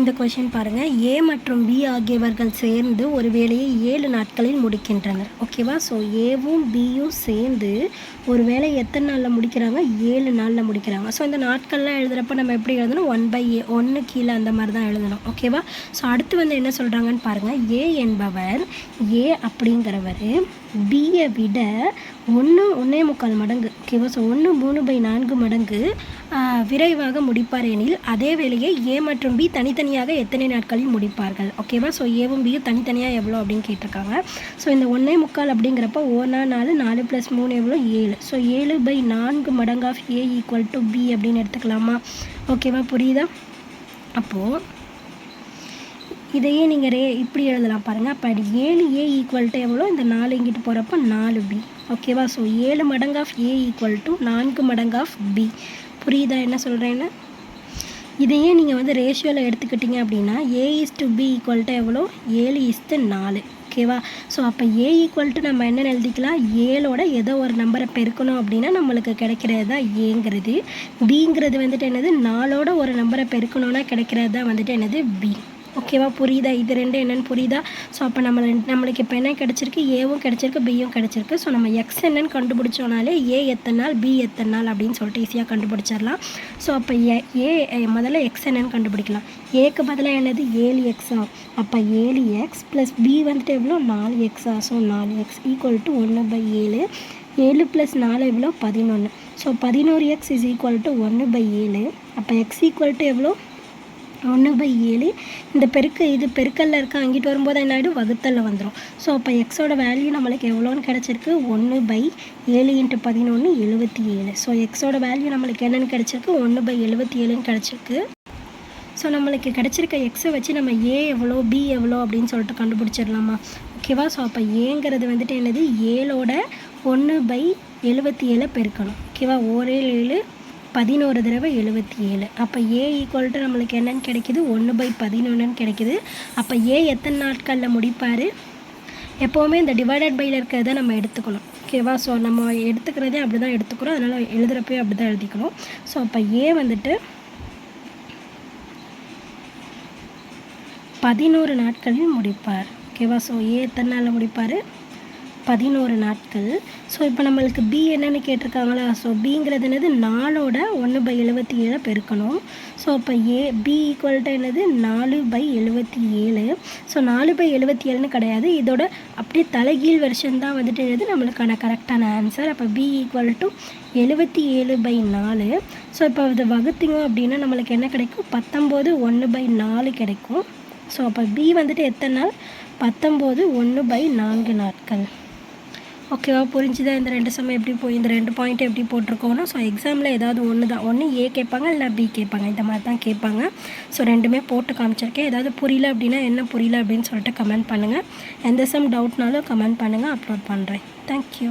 இந்த கொஷின் பாருங்கள் ஏ மற்றும் பி ஆகியவர்கள் சேர்ந்து ஒரு வேலையை ஏழு நாட்களில் முடிக்கின்றனர். ஓகேவா ஸோ ஏவும் பியும் சேர்ந்து ஒரு வேலையை எத்தனை நாளில் முடிக்கிறாங்க? ஏழு நாளில் முடிக்கிறாங்க. ஸோ இந்த நாட்கள்லாம் எழுதுகிறப்ப நம்ம எப்படி எழுதணும்? ஒன் பை ஏ ஒன்று கீழே அந்த மாதிரி தான் எழுதணும். ஓகேவா ஸோ அடுத்து வந்து என்ன சொல்கிறாங்கன்னு பாருங்கள் ஏ என்பவர் ஏ அப்படிங்கிறவர் பியை விட ஒன்று ஒன்றே முக்கால் மடங்கு ஓகேவா ஸோ ஒன்று மூணு பை நான்கு மடங்கு விரைவாக முடிப்பார் எனில் அதே வேலையை ஏ மற்றும் பி தனித்தனியாக எத்தனை நாட்களில் முடிப்பார்கள்? ஓகேவா ஸோ ஏவும் பியும் தனித்தனியாக எவ்வளோ அப்படின்னு கேட்டிருக்காங்க. ஸோ இந்த ஒன்றே முக்கால் அப்படிங்கிறப்ப ஓனா நாலு நாலு ப்ளஸ் மூணு எவ்வளோ ஏழு. ஸோ ஏழு பை நான்கு மடங்கு of A equal to B அப்படின்னு எடுத்துக்கலாமா? ஓகேவா புரியுதா? அப்போது இதையே நீங்கள் ரே இப்படி எழுதலாம் பாருங்கள் அப்போ ஏழு ஏ ஈக்குவல் டு எவ்வளோ? இந்த நாலு இங்கிட்டு போகிறப்ப நாலு பி ஓகேவா ஸோ ஏழு மடங்கு ஆஃப் ஏ ஈக்குவல் டு நான்கு மடங்கு ஆஃப் பி புரியுதா? என்ன சொல்கிறேன்னு இதையே நீங்கள் வந்து ரேஷியோவில் எடுத்துக்கிட்டீங்க அப்படின்னா A is to B equal to எவ்வளோ? ஏழு இஸ்ட்டு நாலு. ஓகேவா ஸோ அப்போ ஏ ஈக்குவல் டு நம்ம என்ன எழுதிக்கலாம்? ஏழோட ஏதோ ஒரு நம்பரை பெருக்கணும் அப்படின்னா நம்மளுக்கு கிடைக்கிறது தான் ஏங்கிறது பிங்கிறது வந்துட்டு என்னது? நாலோட ஒரு நம்பரை பெருக்கணும்னா கிடைக்கிறது தான் வந்துட்டு என்னது? பி ஓகேவா? புரியுதா? இது ரெண்டு என்னென்னு புரியுதா? ஸோ அப்போ நம்ம ரெண்டு- நம்மளுக்கு இப்போ என்ன கிடச்சிருக்கு? ஏவும் கிடச்சிருக்கு பியும் கிடச்சிருக்கு. ஸோ நம்ம எக்ஸ் என்னன்னு கண்டுபிடிச்சோனாலே ஏ எத்தனை நாள் பி எத்தனை நாள் அப்படின்னு சொல்லிட்டு ஈஸியாக கண்டுபிடிச்சிடலாம். ஸோ அப்போ ஏ ஏ முதல்ல எக்ஸ் என்னன்னு கண்டுபிடிக்கலாம். ஏக்கு பதிலாக என்னது? ஏழு எக்ஸா அப்போ ஏழு எக்ஸ் ப்ளஸ் பி வந்துட்டு எவ்வளோ? நாலு எக்ஸா ஸோ நாலு எக்ஸ் ஈக்குவல் டு ஒன்று பை ஏழு. ஏழு ப்ளஸ் நாலு எவ்வளோ? பதினொன்று ஸோ பதினோரு எக்ஸ் இஸ் ஈக்குவல் டு ஒன்று பை ஏழு. அப்போ எக்ஸ் ஈக்குவல் டு எவ்வளோ? ஒன்று பை ஏழு. இந்த பெருக்கு இது பெருக்கல்ல இருக்க அங்கிட்டு வரும்போது என்ன ஆகிடும் வகுத்தலில் வந்துடும் ஸோ அப்போ எக்ஸோட வேல்யூ நம்மளுக்கு எவ்வளோன்னு கிடச்சிருக்கு? ஒன்று பை ஏழு இன்ட்டு பதினொன்று எழுபத்தி ஏழு. ஸோ எக்ஸோட வேல்யூ நம்மளுக்கு என்னென்னு கிடச்சிருக்கு? ஒன்று பை எழுபத்தி ஏழுன்னு கிடச்சிருக்கு. ஸோ நம்மளுக்கு கிடச்சிருக்க எக்ஸை வச்சு நம்ம ஏ எவ்வளோ பி எவ்வளோ அப்படின்னு சொல்லிட்டு கண்டுபிடிச்சிடலாமா? ஓகேவா ஸோ அப்போ ஏங்கிறது வந்துட்டு என்னது? ஏழோட ஒன்று பை எழுபத்தி ஏழை பெருக்கணும். ஓகேவா ஒரே ஏழு பதினோரு தடவை எழுபத்தி ஏழு. அப்போ ஏ ஈக்குவல் டு நம்மளுக்கு என்னன்னு கிடைக்கிது? ஒன்று பை பதினொன்றுன்னு கிடைக்கிது. அப்போ ஏ எத்தனை நாட்களில் முடிப்பார்? எப்போவுமே இந்த டிவைடட் பையில் இருக்கிறத நம்ம எடுத்துக்கணும். ஓகேவா ஸோ நம்ம எடுத்துக்கிறதே அப்படி தான் எடுத்துக்கிறோம். அதனால் எழுதுகிறப்பையும் அப்படி தான் எழுதிக்கணும். ஸோ அப்போ ஏ வந்துட்டு பதினோரு நாட்களில் முடிப்பார். ஓகேவா ஸோ ஏ எத்தனை நாளில் முடிப்பார்? பதினோரு நாட்கள். ஸோ இப்போ நம்மளுக்கு பி என்னென்னு கேட்டிருக்காங்களா? ஸோ பிங்கிறது என்னது? நாலோட ஒன்று பை எழுபத்தி ஏழை பெருக்கணும். ஸோ இப்போ ஏ பி ஈக்குவல் டு என்னது? நாலு பை எழுபத்தி ஏழு ஸோ நாலு பை எழுபத்தி ஏழுன்னு கிடையாது. இதோட அப்படியே தலைகீழ் வெர்ஷன் தான் வந்துட்டு என்னது? நம்மளுக்கான கரெக்டான ஆன்சர் அப்போ பி ஈக்குவல் டு எழுபத்தி ஏழு பை நாலு. ஸோ இப்போ இதை வகுத்தீங்க அப்படின்னா நம்மளுக்கு என்ன கிடைக்கும்? பத்தொம்போது ஒன்று பை நாலு கிடைக்கும். ஸோ அப்போ பி வந்துட்டு எத்தனை நாள்? பத்தொம்போது ஒன்று பை நான்கு நாட்கள். ஓகேவா? புரிஞ்சுதா? இந்த ரெண்டு சமயம் எப்படி போய் இந்த ரெண்டு பாயிண்ட் எப்படி போட்டிருக்கோன்னா ஸோ எக்ஸாமில் ஏதாவது ஒன்று தான். ஒன்று ஏ கேட்பாங்க இல்லை பி கேட்பாங்க. இந்த மாதிரி தான் கேட்பாங்க. ஸோ ரெண்டுமே போட்டு காமிச்சிருக்கேன். ஏதாவது புரியல அப்படின்னா என்ன புரியல அப்படின்னு சொல்லிட்டு கமெண்ட் பண்ணுங்கள் எந்த சம் டவுட்னாலும் கமெண்ட் பண்ணுங்கள் அப்லோட் பண்ணுறேன் தேங்க்யூ